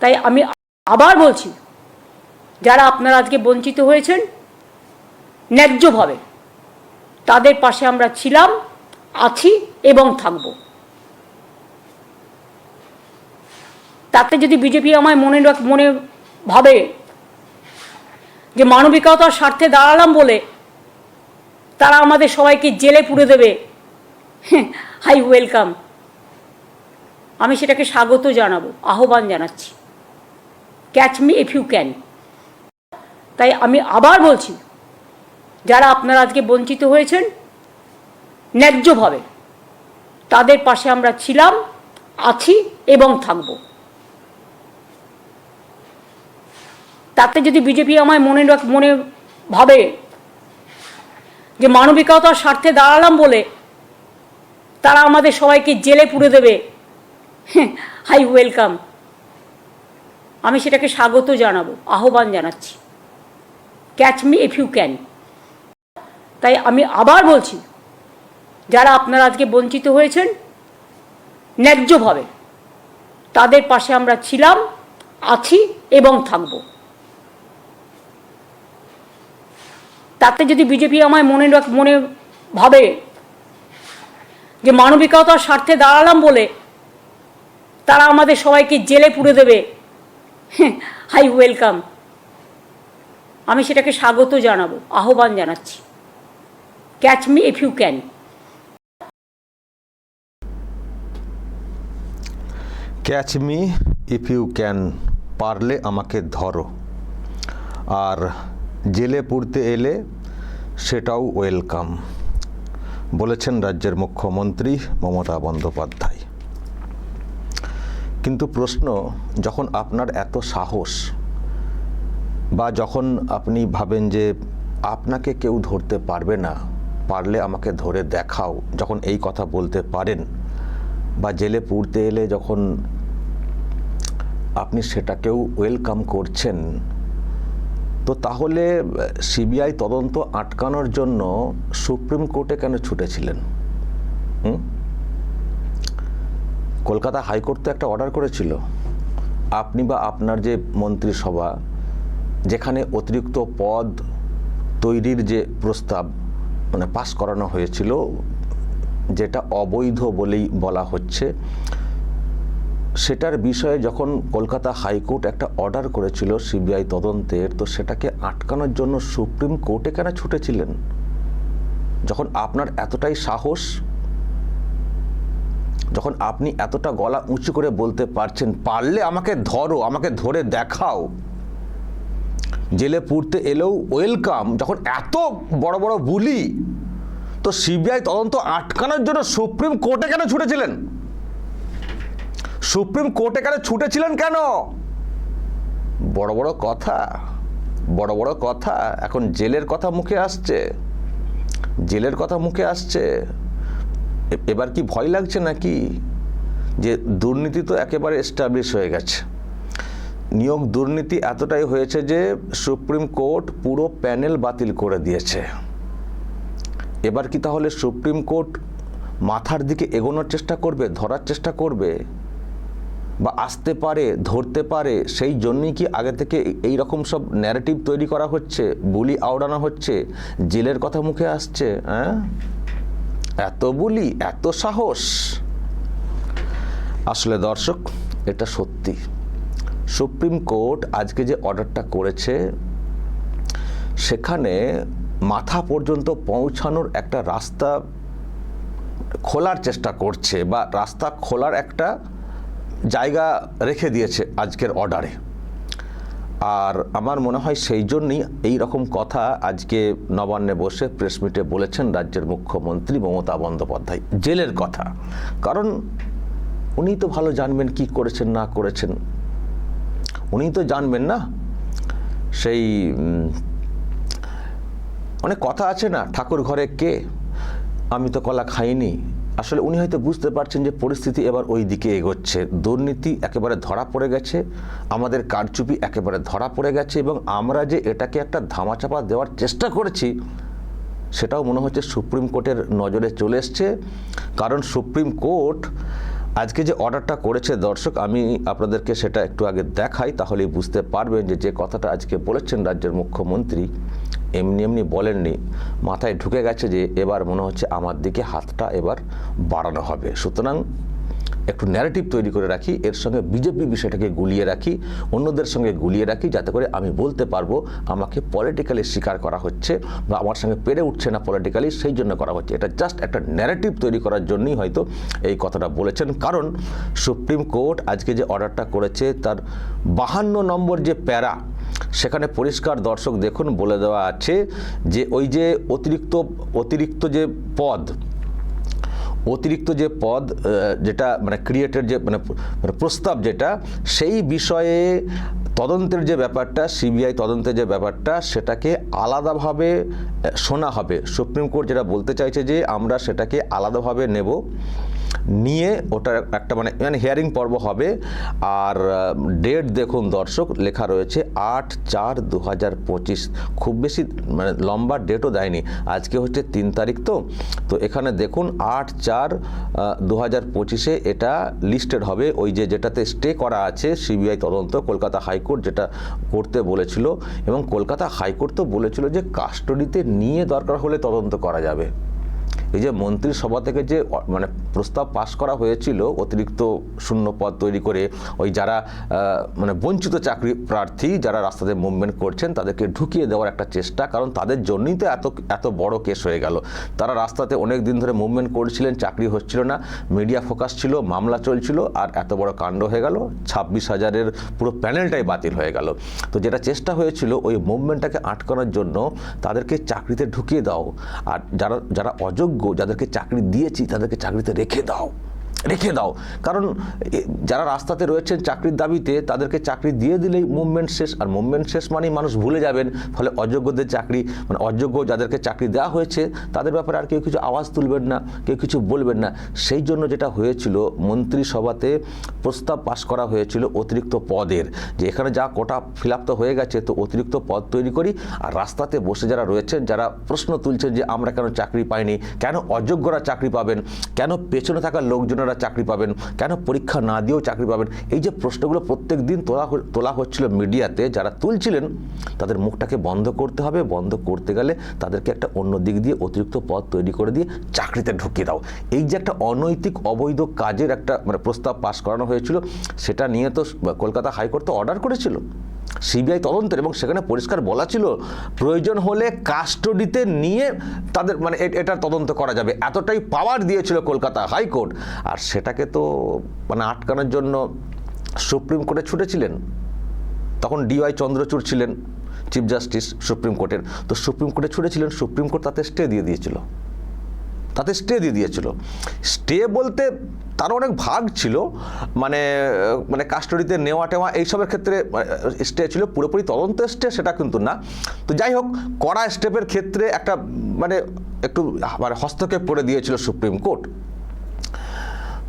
তাই আমি আবার বলছি, যারা আপনারা আজকে বঞ্চিত হয়েছেন, ন্যায্যভাবে তাদের পাশে আমরা ছিলাম, আছি এবং থাকব। তাতে যদি বিজেপি আমায় মনে মনে ভাবে যে মানবিকতার স্বার্থে দাঁড়ালাম বলে তারা আমাদের সবাইকে জেলে পুরে দেবে হাই ওয়েলকাম। আমি সেটাকে স্বাগত জানাব, আহ্বান জানাচ্ছি। Catch me if you can তাই আমি আবার বলছি, যারা আপনারা আজকে বঞ্চিত হয়েছেন, ন্যায্যভাবে, তাদের পাশে আমরা ছিলাম, আছি এবং থাকব। তাতে যদি বিজেপি আমায় মনে মনে ভাবে যে মানবিকতার স্বার্থে দাঁড়ালাম বলে তারা আমাদের সবাইকে জেলে পুরে দেবে হাই ওয়েলকাম আমি সেটাকে স্বাগত জানাব, আহ্বান জানাচ্ছি। Catch me if you can তাই আমি আবার বলছি, যারা আপনারা আজকে বঞ্চিত হয়েছেন, ন্যায্যভাবে তাদের পাশে আমরা ছিলাম, আছি এবং থাকব। তাতে যদি বিজেপি আমায় মনে মনে ভাবে যে মানবিকতার স্বার্থে দাঁড়ালাম বলে তারা আমাদের সবাইকে জেলে পুড়ে দেবে হাই, ওয়েলকাম। আমি সেটাকে স্বাগত জানাব, আহ্বান জানাচ্ছি। Catch me if you can catch me if you can পারলে আমাকে ধরো। আর জেলে পুড়তে এলে সেটাও ওয়েলকাম। বলেছেন রাজ্যের মুখ্যমন্ত্রী মমতা বন্দ্যোপাধ্যায়। কিন্তু প্রশ্ন, যখন আপনার এত সাহস বা যখন আপনি ভাবেন যে আপনাকে কেউ ধরতে পারবে না, পারলে আমাকে ধরে দেখাও, যখন এই কথা বলতে পারেন বা জেলে পুড়তে এলে যখন আপনি সেটাকেও ওয়েলকাম করছেন, তো তাহলে সিবিআই তদন্ত আটকানোর জন্য সুপ্রিম কোর্টে কেন ছুটেছিলেন হুম? কলকাতা হাইকোর্ট তো একটা অর্ডার করেছিল। আপনি বা আপনার যে মন্ত্রিসভা, যেখানে অতিরিক্ত পদ তৈরির যে প্রস্তাব মানে পাশ করানো হয়েছিল, যেটা অবৈধ বলেই বলা হচ্ছে, সেটার বিষয়ে যখন কলকাতা হাইকোর্ট একটা অর্ডার করেছিল সিবিআই তদন্তের, তো সেটাকে আটকানোর জন্য সুপ্রিম কোর্টে কেন ছুটেছিলেন? যখন আপনার এতটাই সাহস যখন আপনি এতটা গলা উঁচু করে বলতে পারছেন, পারলে আমাকে ধরো, আমাকে ধরে দেখাও। জেলে পুড়তে এলেও ওয়েলকাম যখন এত বড় বড় বুলি, তো সিবিআই তদন্ত আটকানোর জন্য সুপ্রিম কোর্টে কেন ছুটেছিলেন? সুপ্রিম কোর্টে কেন ছুটেছিলেন কেন? বড় বড় কথা, বড় বড় কথা। এখন জেলের কথা মুখে আসছে, জেলের কথা মুখে আসছে। এবার কি ভয় লাগছে নাকি? যে দুর্নীতি তো একেবারে এস্টাবলিশ হয়ে গেছে। নিয়োগ দুর্নীতি এতটাই হয়েছে যে সুপ্রিম কোর্ট পুরো প্যানেল বাতিল করে দিয়েছে। এবার কি তাহলে সুপ্রিম কোর্ট মাথার দিকে এগোনোর চেষ্টা করবে, ধরার চেষ্টা করবে? বা আসতে পারে, ধরতে পারে, সেই জন্যই কি আগে থেকে এই রকম সব ন্যারেটিভ তৈরি করা হচ্ছে, বুলি আওড়ানো হচ্ছে, জেলের কথা মুখে আসছে হ্যাঁ এত বুলি, এত সাহস। আসলে দর্শক, এটা সত্যি। সুপ্রিম কোর্ট আজকে যে অর্ডারটা করেছে, সেখানে মাথা পর্যন্ত পৌঁছানোর একটা রাস্তা খোলার চেষ্টা করছে বা রাস্তা খোলার একটা জায়গা রেখে দিয়েছে আজকের অর্ডারে। আর আমার মনে হয় সেই জন্যই এই রকম কথা আজকে নবান্নে বসে প্রেস মিটে বলেছেন রাজ্যের মুখ্যমন্ত্রী মমতা বন্দ্যোপাধ্যায়। জেলের কথা। কারণ উনি তো ভালো জানবেন কি করেছেন, না করেছেন। উনি তো জানবেন না, সেই অনেক কথা আছে না, ঠাকুর ঘরে কে? আমি তো কলা খাইনি। আসলে উনি হয়তো বুঝতে পারছেন যে পরিস্থিতি এবার ওই দিকে এগোচ্ছে। দুর্নীতি একেবারে ধরা পড়ে গেছে, আমাদের কারচুপি একেবারে ধরা পড়ে গেছে এবং আমরা যে এটাকে একটা ধামাচাপা দেওয়ার চেষ্টা করেছি, সেটাও মনে হচ্ছে সুপ্রিম কোর্টের নজরে চলে এসছে। কারণ সুপ্রিম কোর্ট আজকে যে অর্ডারটা করেছে, দর্শক, আমি আপনাদেরকে সেটা একটু আগে দেখাই, তাহলেই বুঝতে পারবেন যে যে কথাটা আজকে বলেছেন রাজ্যের মুখ্যমন্ত্রী এমনি এমনি বলেননি, মাথায় ঢুকে গেছে যে এবার মনে হচ্ছে আমার দিকে হাতটা এবার বাড়ানো হবে। সুতরাং একটু ন্যারেটিভ তৈরি করে রাখি, এর সঙ্গে বিজেপি বিষয়টাকে গুলিয়ে রাখি, অন্যদের সঙ্গে গুলিয়ে রাখি, যাতে করে আমি বলতে পারব আমাকে পলিটিক্যালি স্বীকার করা হচ্ছে বা আমার সঙ্গে পেরে উঠছে না পলিটিক্যালি সেই জন্য করা হচ্ছে। এটা জাস্ট একটা ন্যারেটিভ তৈরি করার জন্যই হয়তো এই কথাটা বলেছেন। কারণ সুপ্রিম কোর্ট আজকে যে অর্ডারটা করেছে, তার বাহান্ন নম্বর যে প্যারা সেখানে পরিষ্কার দর্শক দেখুন বলে দেওয়া আছে যে ওই যে অতিরিক্ত অতিরিক্ত যে পদ, অতিরিক্ত যে পদ যেটা মানে ক্রিয়েটের যে মানে মানে প্রস্তাব যেটা, সেই বিষয়ে তদন্তের যে ব্যাপারটা সিবিআই তদন্তের যে ব্যাপারটা, সেটাকে আলাদাভাবে শোনা হবে। সুপ্রিম কোর্ট যেটা বলতে চাইছে যে আমরা সেটাকে আলাদাভাবে নেব। নিয়ে ওটার একটা মানে মানে হিয়ারিং পর্ব হবে। আর ডেট দেখুন দর্শক, লেখা রয়েছে আট চার দু হাজার পঁচিশ। খুব বেশি মানে লম্বা ডেটও দেয়নি। আজকে হচ্ছে তিন তারিখ তো। তো এখানে দেখুন আট চার দু হাজার পঁচিশে এটা লিস্টেড হবে। ওই যে যেটাতে স্টে করা আছে সিবিআই তদন্ত, কলকাতা হাইকোর্ট যেটা করতে বলেছিল। এবং কলকাতা হাইকোর্ট তো বলেছিল যে কাস্টডিতে নিয়ে দরকার হলে তদন্ত করা যাবে। এই যে মন্ত্রিসভা থেকে যে মানে প্রস্তাব পাশ করা হয়েছিল, অতিরিক্ত শূন্য পদ তৈরি করে ওই যারা মানে বঞ্চিত চাকরি প্রার্থী যারা রাস্তাতে মুভমেন্ট করছেন, তাদেরকে ঢুকিয়ে দেওয়ার একটা চেষ্টা, কারণ তাদের জন্যই তো এত এত বড় কেস হয়ে গেল। তারা রাস্তাতে অনেক দিন ধরে মুভমেন্ট করছিলেন, চাকরি হচ্ছিল না, মিডিয়া ফোকাস ছিল, মামলা চলছিল, আর এত বড় কাণ্ড হয়ে গেল, ছাব্বিশ হাজারের পুরো প্যানেলটাই বাতিল হয়ে গেল। তো যেটা চেষ্টা হয়েছিল, ওই মুভমেন্টটাকে আটকানোর জন্য তাদেরকে চাকরিতে ঢুকিয়ে দাও। আর যারা যারা অযোগ্য যাদেরকে চাকরি দিয়েছি তাদেরকে চাকরিতে রেখে দাও। রেখে দাও। কারণ যারা রাস্তাতে রয়েছেন চাকরির দাবিতে, তাদেরকে চাকরি দিয়ে দিলেই মুভমেন্ট শেষ। আর মুভমেন্ট শেষ মানেই মানুষ ভুলে যাবেন। ফলে অযোগ্যদের চাকরি মানে অযোগ্য যাদেরকে চাকরি দেওয়া হয়েছে, তাদের ব্যাপারে আর কেউ কিছু আওয়াজ তুলবেন না, কেউ কিছু বলবেন না। সেই জন্য যেটা হয়েছিল, মন্ত্রিসভাতে প্রস্তাব পাশ করা হয়েছিল অতিরিক্ত পদের। যে এখানে যা কোটা ফিল হয়ে গেছে, তো অতিরিক্ত পদ তৈরি করি। আর রাস্তাতে বসে যারা রয়েছেন, যারা প্রশ্ন তুলছেন যে আমরা কেন চাকরি পাইনি, কেন অযোগ্যরা চাকরি পাবেন, কেন পেছনে থাকা লোকজনেরা চাকরি পাবেন। কেন? পরীক্ষা না দিয়েও চাকরি পাবেন। এই যে প্রশ্নগুলো প্রত্যেক দিন তোলা তোলা হচ্ছিল মিডিয়াতে, যারা তুলছিলেন, তাদের মুখটাকে বন্ধ করতে হবে। বন্ধ করতে গেলে তাদেরকে একটা অন্য দিক দিয়ে অতিরিক্ত পদ তৈরি করে দিয়ে চাকরিতে ঢুকিয়ে দাও। এই যে একটা অনৈতিক, অবৈধ কাজের একটা মানে প্রস্তাব পাশ করানো হয়েছিল, সেটা নিয়ে তো কলকাতা হাইকোর্ট তো অর্ডার করেছিল। সিবিআই তদন্তের এবং সেখানে পরিষ্কার বলা ছিল প্রয়োজন হলে কাস্টডিতে নিয়ে তাদের মানে এ- এটার তদন্ত করা যাবে। এতটাই পাওয়ার দিয়েছিল কলকাতা হাইকোর্ট। আর সেটাকে তো মানে আটকানোর জন্য সুপ্রিম কোর্টে ছুটেছিলেন। তখন ডিওয়াই চন্দ্রচূড় ছিলেন চিফ জাস্টিস সুপ্রিম কোর্টের। তো সুপ্রিম কোর্টে ছুটেছিলেন, সুপ্রিম কোর্ট তাতে স্টে দিয়ে দিয়েছিল। তাতে স্টে দিয়ে দিয়েছিল। স্টে বলতে তার অনেক ভাগ ছিল মানে মানে কাস্টডিতে নেওয়া টেওয়া এইসবের ক্ষেত্রে স্টে ছিল পুরোপুরি তদন্ত স্টে, সেটা কিন্তু না। তো যাই হোক, কড়া স্টেপের ক্ষেত্রে একটা মানে একটু মানে হস্তক্ষেপ করে দিয়েছিল সুপ্রিম কোর্ট।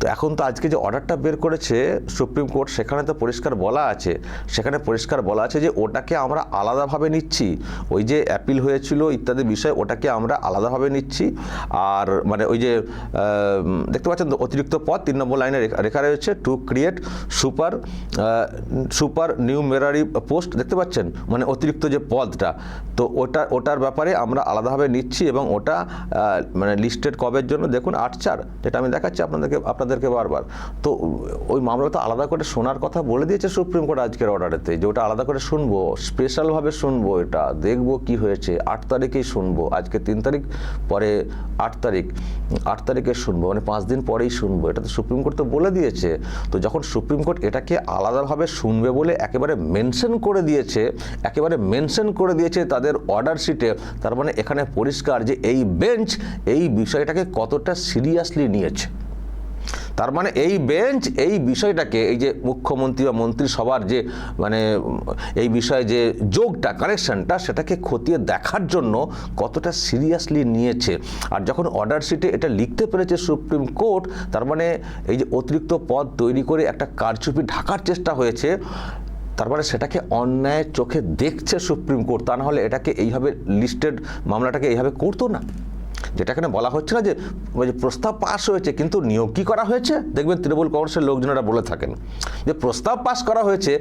তো এখন তো আজকে যে অর্ডারটা বের করেছে সুপ্রিম কোর্ট, সেখানে তো পরিষ্কার বলা আছে। সেখানে পরিষ্কার বলা আছে যে ওটাকে আমরা আলাদাভাবে নিচ্ছি। ওই যে অ্যাপিল হয়েছিল ইত্যাদি বিষয় ওটাকে আমরা আলাদাভাবে নিচ্ছি। আর মানে ওই যে দেখতে পাচ্ছেন তো অতিরিক্ত পদ, তিন নম্বর লাইনে রেখা- রয়েছে to create super super new Merari post দেখতে পাচ্ছেন? মানে অতিরিক্ত যে পদটা। তো ওটা, ওটার ব্যাপারে আমরা আলাদাভাবে নিচ্ছি এবং ওটা মানে লিস্টেড কবের জন্য? দেখুন, আট চার, যেটা আমি দেখাচ্ছি আপনাদেরকে আপনাদেরকে বারবার। তো ওই মামলা তো আলাদা করে শোনার কথা বলে দিয়েছে সুপ্রিম কোর্ট আজকের অর্ডারেতে, যে ওটা আলাদা করে শুনব, স্পেশালভাবে শুনব এটা, দেখব কি হয়েছে, আট তারিখেই শুনব, আজকে তিন তারিখ, পরে আট তারিখ, আট তারিখে শুনব মানে পাঁচ দিন পরেই শুনব, এটা তো সুপ্রিম কোর্ট তো বলে দিয়েছে। তো যখন সুপ্রিম কোর্ট এটাকে আলাদাভাবে শুনবে বলে একেবারে মেনশন করে দিয়েছে, একেবারে মেনশন করে দিয়েছে তাদের অর্ডার শিটে, তার মানে এখানে পরিষ্কার যে এই বেঞ্চ এই বিষয়টাকে কতটা সিরিয়াসলি নিয়েছে। তার মানে এই বেঞ্চ, এই বিষয়টাকে, এই যে মুখ্যমন্ত্রী বা মন্ত্রিসভার যে মানে এই বিষয়ে যে যোগটা কানেকশনটা সেটাকে খতিয়ে দেখার জন্য কতটা সিরিয়াসলি নিয়েছে। আর যখন অর্ডার শিটে এটা লিখতে পেরেছে সুপ্রিম কোর্ট, তার মানে এই যে অতিরিক্ত পদ তৈরি করে একটা কারচুপি ঢাকার চেষ্টা হয়েছে, তার মানে সেটাকে অন্যায়ের চোখে দেখছে সুপ্রিম কোর্ট। তা না হলে এটাকে এইভাবে লিস্টেড মামলাটাকে এইভাবে করতো না। যেটা এখানে বলা হচ্ছে না যে, ওই যে প্রস্তাব পাস হয়েছে, কিন্তু নিয়োগ কি করা হয়েছে? দেখবেন তৃণমূল কংগ্রেসের লোকজনেরা বলে থাকেন যে, প্রস্তাব পাস করা হয়েছে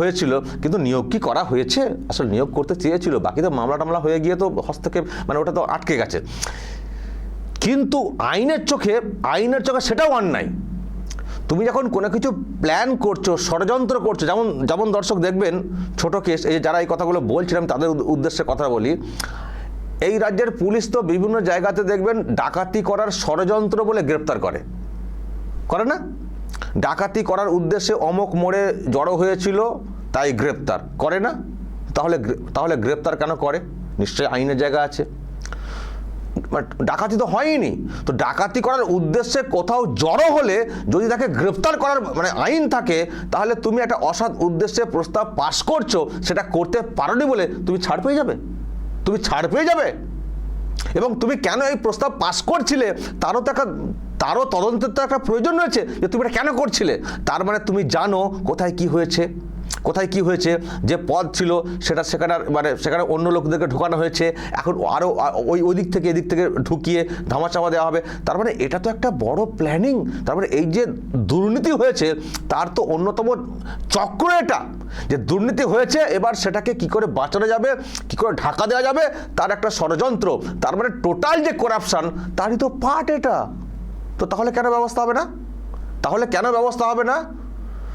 হয়েছিল, কিন্তু নিয়োগ কি করা হয়েছে? আসলে নিয়োগ করতে চেয়েছিল, বাকি তো মামলা টামলা হয়ে গিয়ে তো হস্তক্ষেপ মানে ওটা তো আটকে গেছে। কিন্তু আইনের চোখে আইনের চোখে সেটাও অন্যায়। তুমি যখন কোনো কিছু প্ল্যান করছ, ষড়যন্ত্র করছ, যেমন যেমন দর্শক দেখবেন, ছোট কেস এই যারা এই কথাগুলো বলছিলাম, তাদের উদ্দেশ্যে কথা বলি এই রাজ্যের পুলিশ তো বিভিন্ন জায়গাতে দেখবেন ডাকাতি করার ষড়যন্ত্র বলে গ্রেপ্তার করে। করে না? ডাকাতি করার উদ্দেশ্যে অমক মোড়ে জড়ো হয়েছিল, তাই গ্রেপ্তার। করে না? তাহলে তাহলে গ্রেপ্তার কেন করে? নিশ্চয়ই আইনের জায়গা আছে। ডাকাতি তো হয়নি তো ডাকাতি করার উদ্দেশ্যে কোথাও জড়ো হলে যদি তাকে গ্রেপ্তার করার মানে আইন থাকে, তাহলে তুমি একটা অসৎ উদ্দেশ্যে প্রস্তাব পাশ করছ, সেটা করতে পারোনি বলে তুমি ছাড় পেয়ে যাবে। তুমি ছাড় পেয়ে যাবে। এবং তুমি কেন এই প্রস্তাব পাস করছিলে? তারও তো একটা তারও তদন্তের তো একটা প্রয়োজন রয়েছে যে তুমি এটা কেন করছিলে? তার মানে তুমি জানো কোথায় কি হয়েছে। কোথায় কি হয়েছে, যে পদ ছিল সেটা সেখানে মানে সেখানে অন্য লোকদেরকে ঢোকানো হয়েছে, এখন আরও ওই ওই দিক থেকে, এদিক থেকে ঢুকিয়ে ধামাচাপা দেওয়া হবে। তার মানে এটা তো একটা বড় প্ল্যানিং তার মানে এই যে দুর্নীতি হয়েছে, তার তো অন্যতম চক্র এটা। যে দুর্নীতি হয়েছে, এবার সেটাকে কি করে বাঁচানো যাবে, কি করে ঢাকা দেওয়া যাবে, তার একটা ষড়যন্ত্র। তার মানে টোটাল যে করাপশন তারই তো পার্ট এটা। তো তাহলে কেন ব্যবস্থা হবে না? তাহলে কেন ব্যবস্থা হবে না?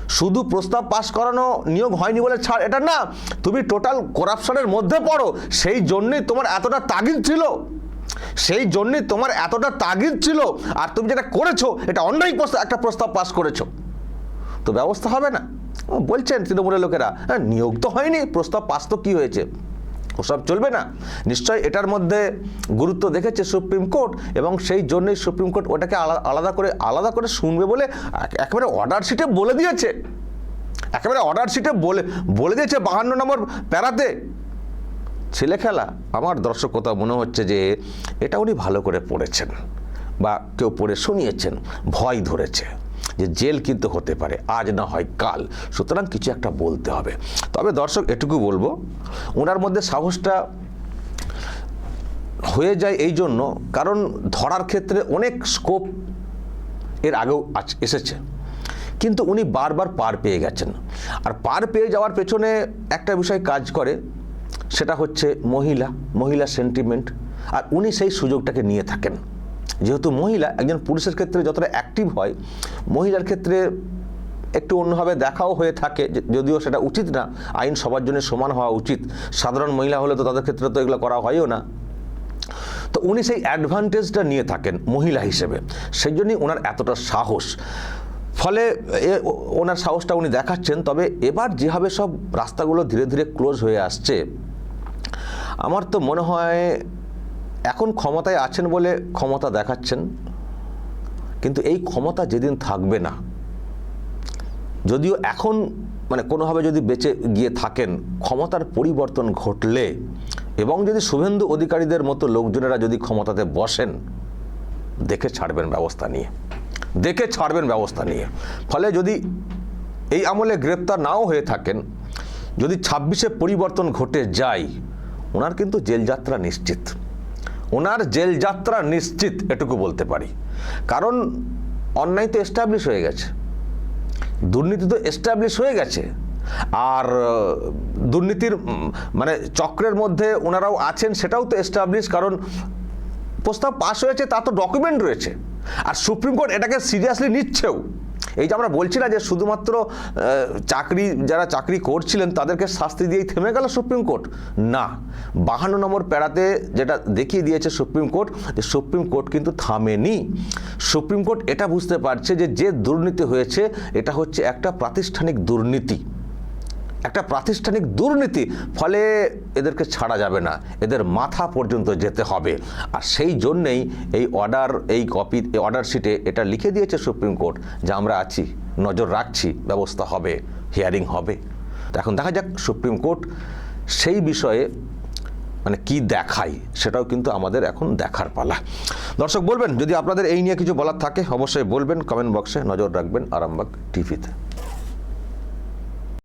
শুধু প্রস্তাব পাশ করানো নিয়োগ হয়নি বলে ছাড়, এটা না। তুমি টোটাল করাপশনের মধ্যে পড়ো। সেই জন্যই তোমার এতটা তাগিদ ছিল। সেই জন্যই তোমার এতটা তাগিদ ছিল। আর তুমি যেটা করেছ, এটা অন্যায় প্রস্তাব একটা প্রস্তাব পাশ করেছ। তো ব্যবস্থা হবে না। বলছেন তৃণমূলের লোকেরা হ্যাঁ নিয়োগ তো হয়নি। প্রস্তাব পাস তো কী হয়েছে? ওসব চলবে না। নিশ্চয়ই এটার মধ্যে গুরুত্ব দেখেছে সুপ্রিম কোর্ট এবং সেই জন্যই সুপ্রিম কোর্ট ওটাকে আলা- আলাদা করে আলাদা করে শুনবে বলে একেবারে অর্ডার শিটে বলে দিয়েছে। একেবারে অর্ডার শিটে বলে বলে দিয়েছে বাহান্ন নম্বর প্যারাতে। ছেলে খেলা, আমার দর্শক কোথাও মনে হচ্ছে যে এটা উনি ভালো করে পড়েছেন বা কেউ পড়ে শুনিয়েছেন, ভয় ধরেছে। যে জেল কিন্তু হতে পারে, আজ না হয় কাল। সুতরাং কিছু একটা বলতে হবে। তবে দর্শক, এটুকু বলব, ওনার মধ্যে সাহসটা হয়ে যায় এই জন্য, কারণ ধরার ক্ষেত্রে অনেক স্কোপ এর আগেও এসেছে। কিন্তু উনি বারবার পার পেয়ে গেছেন। আর পার পেয়ে যাওয়ার পেছনে একটা বিষয় কাজ করে, সেটা হচ্ছে মহিলা মহিলা সেন্টিমেন্ট আর উনি সেই সুযোগটাকে নিয়ে থাকেন। যেহেতু মহিলা, একজন পুরুষের ক্ষেত্রে যতটা অ্যাক্টিভ হয়, মহিলার ক্ষেত্রে একটু অন্যভাবে দেখাও হয়ে থাকে যদিও সেটা উচিত না, আইন সবার জন্য সমান হওয়া উচিত। সাধারণ মহিলা হলে তো তাদের ক্ষেত্রে তো এগুলো করা হয়ও না। তো উনি সেই অ্যাডভান্টেজটা নিয়ে থাকেন মহিলা হিসেবে। সেই জন্যই ওনার এতটা সাহস। ফলে এ ওনার সাহসটা উনি দেখাচ্ছেন, তবে এবার যেভাবে সব রাস্তাগুলো ধীরে ধীরে ক্লোজ হয়ে আসছে, আমার তো মনে হয় এখন ক্ষমতায় আছেন বলে ক্ষমতা দেখাচ্ছেন, কিন্তু এই ক্ষমতা যেদিন থাকবে না, যদিও এখন মানে কোনোভাবে যদি বেঁচে গিয়ে থাকেন, ক্ষমতার পরিবর্তন ঘটলে এবং যদি শুভেন্দু অধিকারীদের মতো লোকজনেরা যদি ক্ষমতাতে বসেন, দেখে ছাড়বেন ব্যবস্থা নিয়ে, দেখে ছাড়বেন ব্যবস্থা নিয়ে। ফলে যদি এই আমলে গ্রেপ্তার নাও হয়ে থাকেন, যদি ছাব্বিশে পরিবর্তন ঘটে যায়, ওনার কিন্তু জেলযাত্রা নিশ্চিত। ওনার জেলযাত্রা নিশ্চিত, এটুকু বলতে পারি। কারণ অন্যায় তো এস্টাবলিশ হয়ে গেছে। দুর্নীতি তো এস্টাবলিশ হয়ে গেছে। আর দুর্নীতির মানে চক্রের মধ্যে ওনারাও আছেন, সেটাও তো এস্টাবলিশ কারণ প্রস্তাব পাশ হয়েছে, তা তো ডকুমেন্ট রয়েছে। আর সুপ্রিম কোর্ট এটাকে সিরিয়াসলি নিচ্ছেও। এই যে আমরা বলছি না যে শুধুমাত্র চাকরি, যারা চাকরি করছিলেন তাদেরকে শাস্তি দিয়েই থেমে গেল সুপ্রিম কোর্ট? না। বাহান্ন নম্বর প্যারাতে যেটা দেখিয়ে দিয়েছে সুপ্রিম কোর্ট, যে সুপ্রিম কোর্ট কিন্তু থামেনি। সুপ্রিম কোর্ট এটা বুঝতে পারছে যে যে দুর্নীতি হয়েছে, এটা হচ্ছে একটা প্রাতিষ্ঠানিক দুর্নীতি। একটা প্রাতিষ্ঠানিক দুর্নীতি, ফলে এদেরকে ছাড়া যাবে না, এদের মাথা পর্যন্ত যেতে হবে। আর সেই জন্যেই এই অর্ডার এই কপি এই অর্ডার শিটে এটা লিখে দিয়েছে সুপ্রিম কোর্ট যে আমরা আছি, নজর রাখছি, ব্যবস্থা হবে হিয়ারিং হবে। এখন দেখা যাক সুপ্রিম কোর্ট সেই বিষয়ে মানে কি দেখায়, সেটাও কিন্তু আমাদের এখন দেখার পালা। দর্শক, বলবেন, যদি আপনাদের এই নিয়ে কিছু বলার থাকে, অবশ্যই বলবেন কমেন্ট বক্সে নজর রাখবেন আরামবাগ টিভিতে